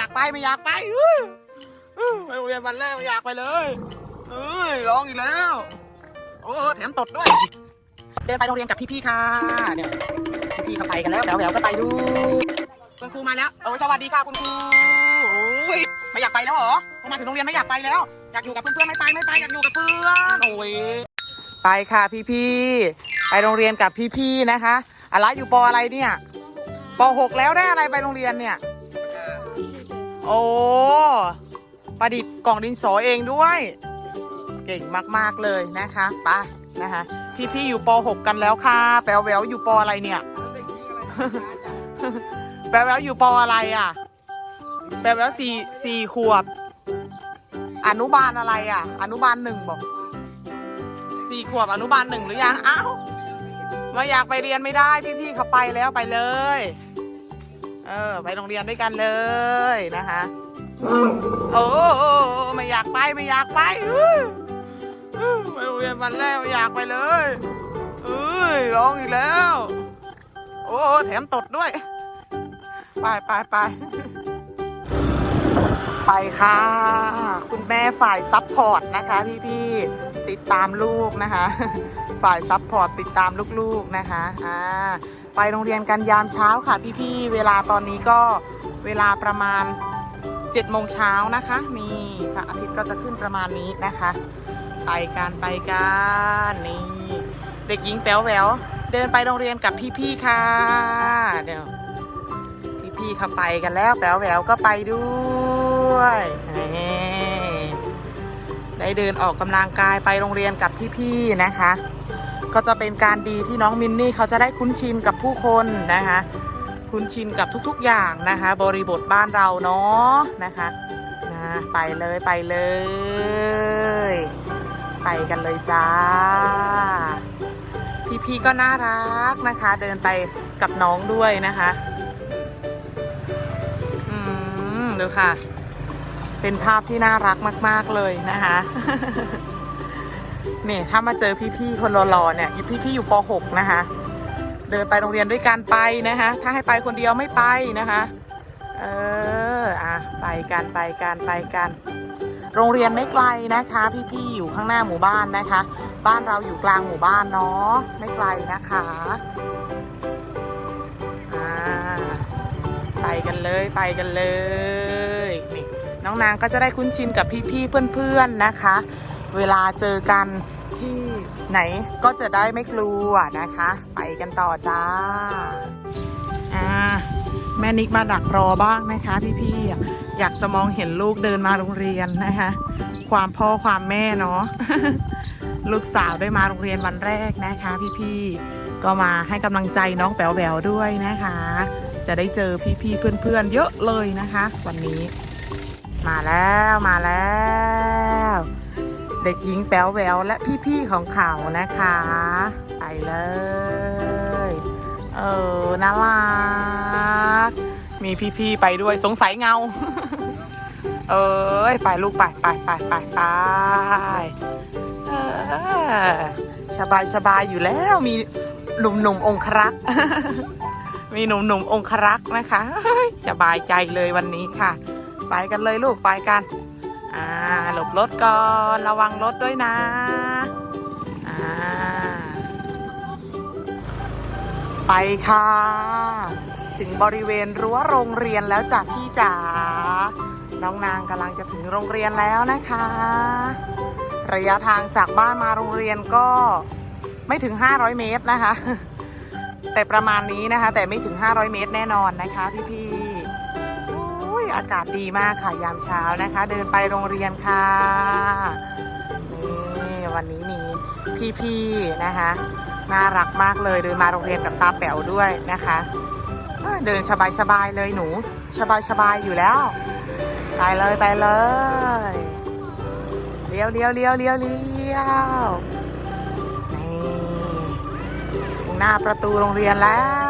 อยากไปไม่อยากไปไปโรงเรียนวันแรกไม่อยากไปเลยเอ้ยร้องอีกแล้ว โอ้แถมตดด้วย เดินไปโรงเรียนกับพี่ๆค่ะเนี่ยพี่ๆเขาไปกันแล้วแหววๆก็ไปดูคุณครูมาแล้วเออสวัสดีค่ะคุณครูโอ้ยไม่อยากไปแล้วเหรอพอมาถึงโรงเรียนไม่อยากไปแล้ว อยากอยู่กับเพื่อนๆไม่ไปไม่ไปอยากอยู่กับเพื่อนโอ้ยไปค่ะพี่ๆไปโรงเรียนกับพี่ๆนะคะอะไรอยู่ปออะไรเนี่ยปหกแล้วได้อะไรไปโรงเรียนเนี่ย โอ้ประดิษฐ์กล่องดินสอเองด้วย เก่งมากๆเลยนะคะไปนะคะพี่ๆอยู่ป .6 กันแล้วค่ะ แปลวแหววอยู่ปอะไรเนี่ยแปลวแหววอยู่ปอะไรอะ แปลวแหววสี่สี่ขวบ อนุบาลอะไรอะ อนุบาลหนึ่งบอกสี่ขวบอนุบาลหนึ่งหรือยังอ้าวไม่อยากไปเรียนไม่ได้พี่ๆเขาไปแล้วไปเลย เออ ไปโรงเรียนด้วยกันเลยนะคะ โอ้ไม่อยากไปไม่อยากไปอื้ออื้อไปโรงเรียนวันแรกไม่อยากไปเลยเอ้ยร้องอีกแล้ว โอ้แถมตดด้วย ไปไปไปไปค่ะ คุณแม่ฝ่ายซัพพอร์ตนะคะพี่พี่ๆติดตามลูกนะคะ ฝ่ายซัพพอร์ตติดตามลูกๆนะคะอ่า ไปโรงเรียนกันยามเช้าค่ะพี่ๆ เวลาตอนนี้ก็เวลาประมาณเจ็ดโมงเช้านะคะ นี่พระอาทิตย์ก็จะขึ้นประมาณนี้นะคะ ไปกันไปกันนี่เด็กหญิงแป๋วแหววเดินไปโรงเรียนกับพี่ๆค่ะเดี๋ยวพี่ๆเขาไปกันแล้วแป๋วแหววก็ไปด้วยได้เดินออกกำลังกายไปโรงเรียนกับพี่ๆนะคะ ก็จะเป็นการดีที่น้องมินนี่เขาจะได้คุ้นชินกับผู้คนนะคะ คุ้นชินกับทุกๆอย่างนะคะ บริบทบ้านเราเนาะนะคะนะไปเลยไปเลย ไปกันเลยจ้า พี่ๆก็น่ารักนะคะ เดินไปกับน้องด้วยนะคะอืมดูค่ะ เป็นภาพที่น่ารักมาก ๆเลยนะคะ เนี่ยถ้ามาเจอพี่ๆคนหล่อๆเนี่ยพี่ๆอยู่ป .6 นะคะ เดินไปโรงเรียนด้วยกันไปนะคะ ถ้าให้ไปคนเดียวไม่ไปนะคะ เอออะไปกันไปกันไปกัน โรงเรียนไม่ไกลนะคะ พี่ๆอยู่ข้างหน้าหมู่บ้านนะคะ บ้านเราอยู่กลางหมู่บ้านเนาะไม่ไกลนะคะอ่าไปกันเลยไปกันเลยนี่น้องนางก็จะได้คุ้นชินกับพี่ๆเพื่อนๆนะคะ เวลาเจอกันที่ไหนก็จะได้ไม่กลัวนะคะ ไปกันต่อจ้าอ่าแม่นิกมาดักรอบ้างนะคะ พี่ๆอยากจะมองเห็นลูกเดินมาโรงเรียนนะคะ ความพ่อความแม่เนาะลูกสาวได้มาโรงเรียนวันแรกนะคะ พี่ๆก็มาให้กำลังใจน้องแป๋วแหววด้วยนะคะ จะได้เจอพี่ๆเพื่อนๆ เยอะเลยนะคะ วันนี้ มาแล้วมาแล้ว เด็กหญิงแป๋วแหววและพี่ๆของเขานะคะ ไปเลย เออน่ารัก มีพี่ๆไปด้วยสงสัยเงา เอ้ยไปลูกไปไปไปไปไปเออสบายสบายอยู่แล้วมีหนุ่มหนุ่มๆองครักษ์มีหนุ่มหนุ่มๆองครักษ์นะคะเฮ้ยสบายใจเลยวันนี้ค่ะ ไปกันเลยลูกไปกันอ่า หลบรถก่อนระวังรถด้วยนะอ่าไปค่ะ ถึงบริเวณรั้วโรงเรียนแล้วจ้ะพี่จ๋าน้องนางกำลังจะถึงโรงเรียนแล้วนะคะ ระยะทางจากบ้านมาโรงเรียนก็ไม่ถึง 500 เมตรนะคะ แต่ประมาณนี้นะคะ แต่ไม่ถึง 500 เมตรแน่นอนนะคะพี่ อากาศดีมากค่ะยามเช้านะคะ เดินไปโรงเรียนค่ะนี่วันนี้มีพี่ๆนะคะน่ารักมากเลยเดินมาโรงเรียนกับตาแป๋วด้วยนะคะเอ้ยเดินสบายๆเลยหนูสบายๆอยู่แล้วไปเลยไปเลยเลี้ยวเลี้ยวเลี้ยวเลี้ยวเลี้ยวนี่ถึงหน้าประตูโรงเรียนแล้ว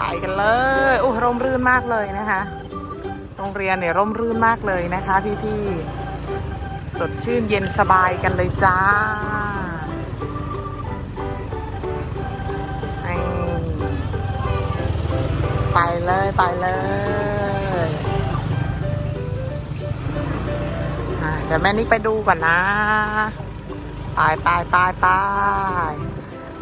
ไปกันเลยโอ้ร่มรื่นมากเลยนะคะ โรงเรียนเนี่ยร่มรื่นมากเลยนะคะ พี่ๆ สดชื่นเย็นสบายกันเลยจ้าไปเลยไปเลยอะเดี๋ยวแม่นิกไปดูก่อนนะ ไปไปไปไป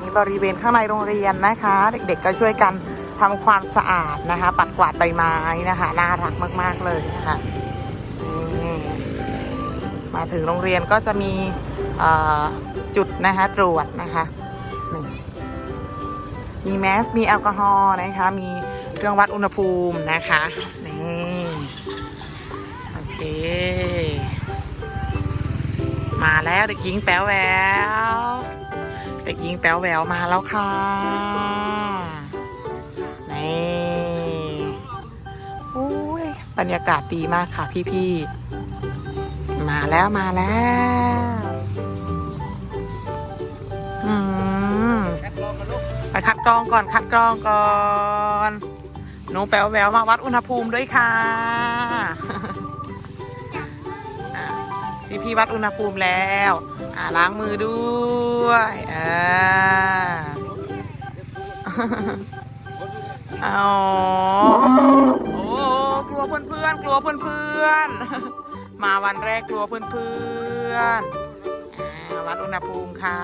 นี่บริเวณข้างในโรงเรียนนะคะ เด็กๆก็ช่วยกัน ทำความสะอาดนะคะ ปัดกวาดใบไม้นะคะ น่ารักมาก ๆ เลยนะคะมาถึงโรงเรียนก็จะมีจุดนะคะตรวจนะคะมีแมส มีแอลกอฮอล์นะคะ มีเครื่องวัดอุณหภูมินะคะนี่โอเค มาแล้วเด็กหญิงแป๋วแหวว เด็กหญิงแป๋วแหววมาแล้วค่ะ บรรยากาศดีมากค่ะพี่ๆ มาแล้วมาแล้วอืมไปคัดกรองก่อนคัดกรองก่อนหนูแป๋วแววมาวัดอุณหภูมิด้วยค่ะ พี่พี่วัดอุณหภูมิแล้วอ่าล้างมือด้วยอ่าอ๋อโอ้กลัว อนเพื่อนๆกลัวเพื่อนเพื่อนๆ มาวันแรกกลัวเพื่อนเพื่อนๆวัดอุณหภูมิค่ะ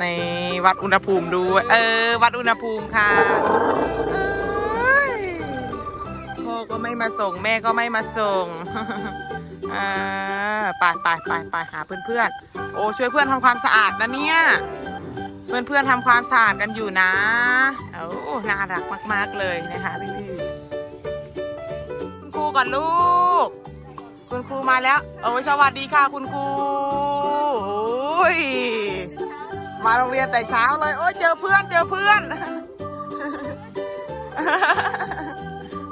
ในวัดอุณหภูมิดูเออ วัดอุณหภูมิค่ะเอ้ยพ่อก็ไม่มาส่งแม่ก็ไม่มาส่งอ่าไปไปไปไปหาเพื่อนเพื่อนๆโอ้ช่วยเพื่อนทำความสะอาดนะเนี่ย เพื่อนเพื่อนทำความสะอาดกันอยู่นะโอ้น่ารักมาก ๆ เลยนะคะพี่พี่ๆคุณครูก่อนลูก คุณครูมาแล้ว โอ้สวัสดีค่ะคุณครูโอ้ยมาโรงเรียนแต่เช้าเลย โอ้ยเจอเพื่อนเจอเพื่อน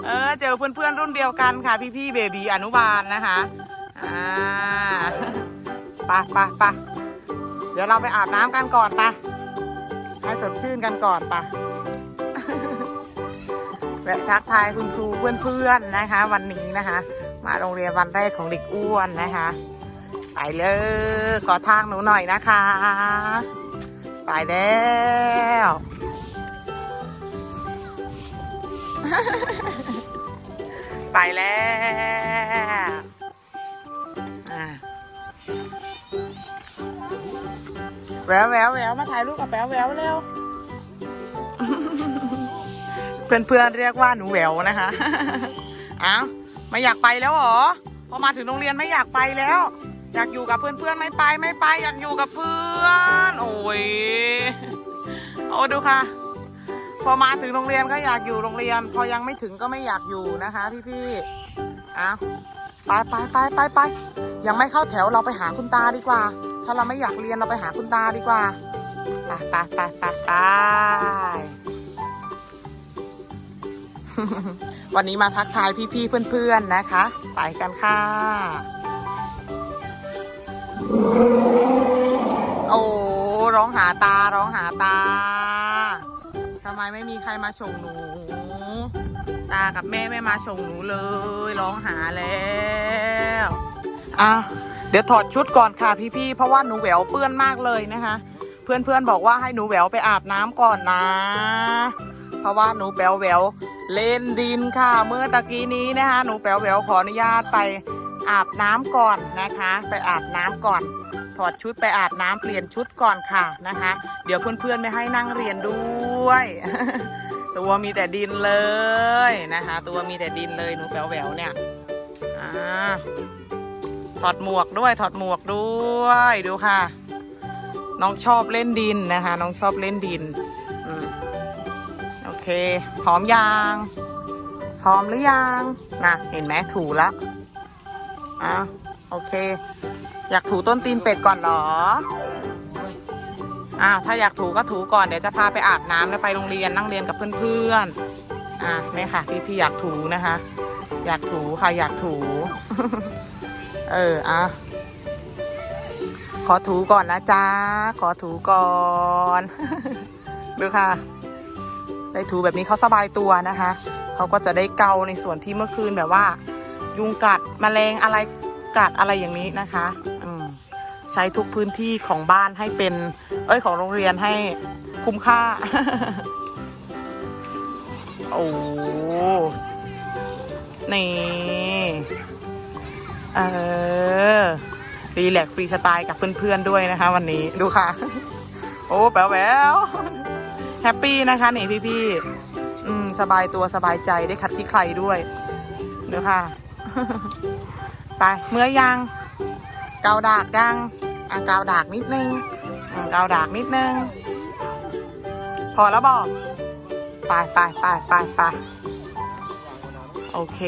เออเจอเพื่อนๆรุ่นเดียวกันค่ะ พี่ๆเบบีอนุบาลนะคะอ่าไปไปไปเดี๋ยวเราไปอาบน้ำกันก่อนไป ให้สดชื่นกันก่อนไปแวะทักทายคุณครูเพื่อนๆนะคะ วันนี้นะคะ มาโรงเรียนวันแรกของเด็กอ้วนนะคะ ไปเลยขอทางหนูหน่อยนะคะ ไปแล้วไปแล้ว แววแววแววมาถ่ายรูปกับแววแววเร็ว เพื่อนเพื่อนๆเรียกว่าหนูแหววนะคะเอ้าไม่อยากไปแล้วเหรอ พอมาถึงโรงเรียนไม่อยากไปแล้ว อยากอยู่กับเพื่อนเพื่อนๆไม่ไปไม่ไป อยากอยู่กับเพื่อน โอ้ยโอ้ดูค่ะ พอมาถึงโรงเรียนก็อยากอยู่โรงเรียน พอยังไม่ถึงก็ไม่อยากอยู่นะคะพี่ๆอ้าวไปไปไปไปไปยังไม่เข้าแถวเราไปหาคุณตาดีกว่า ถ้าเราไม่อยากเรียนเราไปหาคุณตาดีกว่าไปไปไปไปไปวันนี้มาทักทายพี่ๆเพื่อนๆนะคะ ไปกันค่ะ โอ้ร้องหาตาร้องหาตาทำไมไม่มีใครมาส่งหนู ตากับแม่ไม่มาส่งหนูเลย ร้องหาแล้วอะ ดี๋ยวถอดชุดก่อนค่ะพี่ๆ เพราะว่าหนูแหววเปื้อนมากเลยนะคะ เพื่อนๆบอกว่าให้หนูแหววไปอาบน้ำก่อนนะ เพราะว่าหนูแป๋วแหววเล่นดินค่ะ เมื่อตะกี้นี้นะคะ หนูแป๋วแหววขออนุญาตไปอาบน้ำก่อนนะคะ ไปอาบน้ำก่อน ถอดชุดไปอาบน้ำเปลี่ยนชุดก่อนค่ะนะคะ เดี๋ยวเพื่อนๆไม่ให้นั่งเรียนด้วย ตัวมีแต่ดินเลยนะคะ ตัวมีแต่ดินเลยหนูแป๋วแหววเนี่ยอ่า ถอดหมวกด้วยถอดหมวกด้วยดูค่ะ น้องชอบเล่นดินนะคะ น้องชอบเล่นดินอโอเคพร้อมยังพร้อมหรือยังนะเห็นไหมถูแล้วอะโอเค อยากถูต้นตีนเป็ดก่อนหรออ่าถ้าอยากถูก็ถูก่อนเดี๋ยวจะพาไปอาบน้ำแล้วไปโรงเรียนนั่งเรียนกับเพื่อนๆอะนี่ค่ะพี่พี่อยากถูนะคะ อยากถูค่ะอยากถู เอออะขอถูก่อนนะจ๊ะ ขอถูก่อน ดูค่ะ ได้ถูแบบนี้เขาสบายตัวนะคะ เขาก็จะได้เกาในส่วนที่เมื่อคืนแบบว่า ยุงกัดแมลงอะไรกัดอะไรอย่างนี้นะคะอืมใช้ทุกพื้นที่ของบ้านให้เป็น เอ้ยของโรงเรียนให้คุ้มค่า โอ้ นี่ เออรีแลกฟรีสไตล์กับเพื่อนๆด้วยนะคะ วันนี้ดูค่ะ โอ้แป๋วแววแฮปปี้นะคะนี่พี่ๆอืมสบายตัวสบายใจได้คัดที่ใครด้วยดูค่ะ ไปเมื่อยยังเกาดากยังอะเกาดากนิดนึงเกาดากนิดนึง พอแล้วบอกไปไปไปไปไปโอเค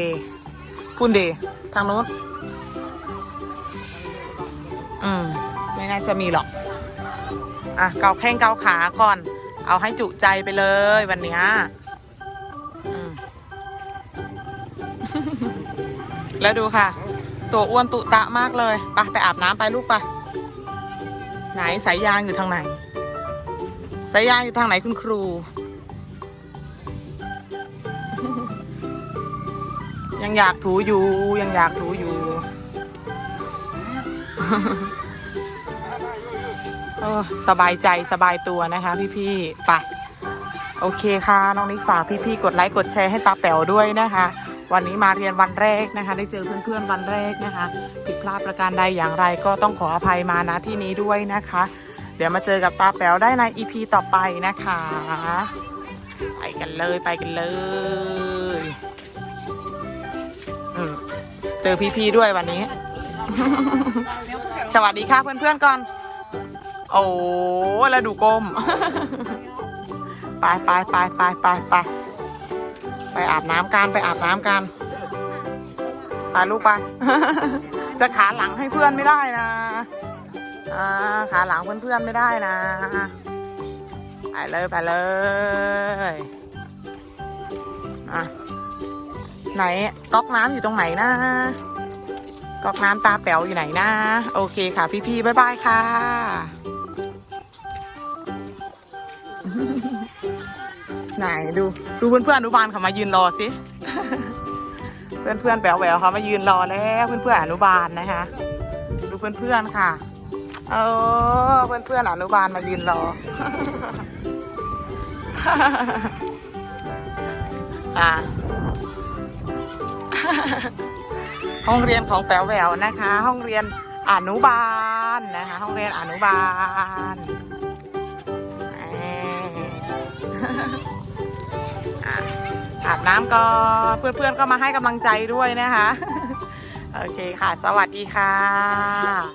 คุณดีทางนู้น อืม ไม่น่าจะมีหรอก อะ เกาแข้งเกาขาก่อน เอาให้จุใจไปเลยวันเนี้ยอืม แล้วดูค่ะ ตัวอ้วนตุตะมากเลยไปไปอาบน้ำไปลูกไป ไหนสายยางอยู่ทางไหน สายยางอยู่ทางไหนคุณครู ยังอยากถูอยู่ยังอยากถูอยู่ เออสบายใจสบายตัวนะคะ พี่ๆไปโอเคค่ะ น้องนิกฝากพี่ๆกดไลค์กดแชร์ให้ตาแป๋วด้วยนะคะ วันนี้มาเรียนวันแรกนะคะ ได้เจอเพื่อนๆวันแรกนะคะ ผิดพลาดประการใดอย่างไรก็ต้องขออภัยมาณที่นี้ด้วยนะคะ เดี๋ยวมาเจอกับตาแป๋วได้ใน EP ต่อไปนะคะไปกันเลยไปกันเลยเจอพี่ๆด้วยวันนี้ สวัสดีค่ะเพื่อนๆก่อน โอ้แล้วดูก้ม ไปไปไปไปไปไปไปอาบน้ำกันไปอาบน้ำกันไปลูกไป จะขาหลังให้เพื่อนไม่ได้นะอ่าขาหลังเพื่อนๆไม่ได้นะ ไปเลยไปเลยอะไหนก๊อกน้ำอยู่ตรงไหนนะ ก๊อกน้ำตาแป๋วอยู่ไหนนะ โอเคค่ะ พี่ๆบ๊ายบายค่ะ ไหนดู ดูเพื่อนๆอนุบาลเขามายืนรอสิ เพื่อนๆแป๋วแหววเขามายืนรอแล้วเพื่อนๆอนุบาลนะคะ ดูเพื่อนๆค่ะเออเพื่อนๆอนุบาลมายืนรออะ ห้องเรียนของแป๋วแหววนะคะ ห้องเรียนอนุบาลนะคะ ห้องเรียนอนุบาลเอ่ออะอาบน้ำก็เพื่อนๆก็มาให้กำลังใจด้วยนะคะ โอเคค่ะ สวัสดีค่ะ